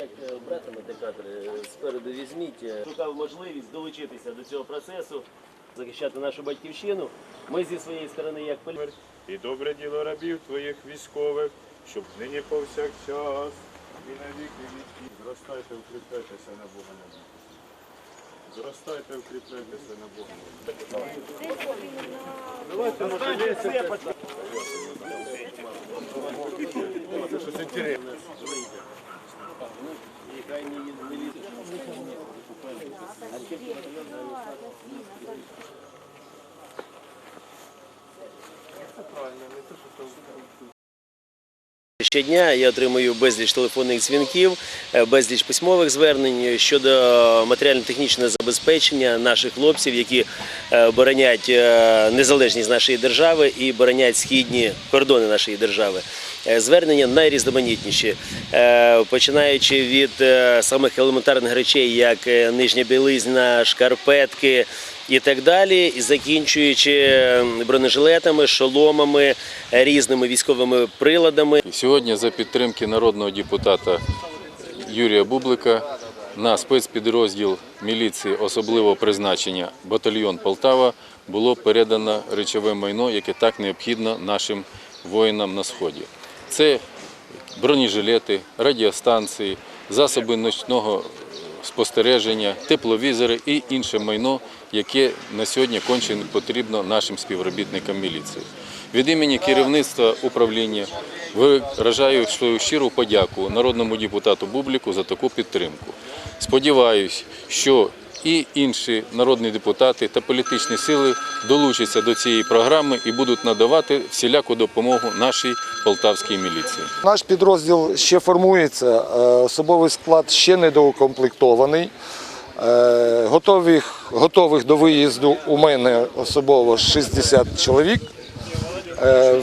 Як брати мотикатори, спереду візьміть. Шукав можливість долучитися до цього процесу, захищати нашу батьківщину. Ми зі своєї сторони, як полі... і добре діло рабів твоїх військових, щоб нині повсякчас і на віки віки. Зростайте, укріпляйтеся на Бога на Зростайте, укріпляйтеся на Бога на Не. Щодня я отримую безліч телефонних дзвінків, е, безліч письмових звернень щодо матеріально-технічного забезпечення наших хлопців, які е, боронять е, незалежність нашої держави і боронять східні кордони нашої держави. Е, Звернення найрізноманітніші, Е, починаючи від е, самих елементарних речей, як нижня білизна, шкарпетки і так далі, і закінчуючи бронежилетами, шоломами, різними військовими приладами. Сьогодні за підтримки народного депутата Юрія Бублика на спецпідрозділ міліції особливого призначення батальйон Полтава було передано речове майно, яке так необхідно нашим воїнам на сході. Це бронежилети, радіостанції, засоби ночного спостереження, тепловізори і інше майно, яке на сьогодні конче потрібно нашим співробітникам міліції. Від імені керівництва управління виражаю свою щиру подяку народному депутату Бубліку за таку підтримку. Сподіваюсь, що і інші народні депутати та політичні сили долучаться до цієї програми і будуть надавати всіляку допомогу нашій полтавській міліції. Наш підрозділ ще формується, е, особовий склад ще не Е, Готових, готових до виїзду у мене особово 60 чоловік. Е,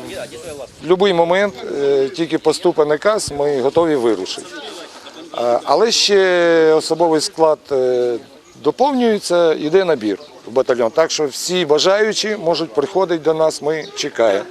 В будь-який момент, тільки поступить наказ, ми готові вирушити. Але ще особовий склад доповнюється, йде набір в батальйон. Так що всі бажаючі можуть приходити до нас, ми чекаємо.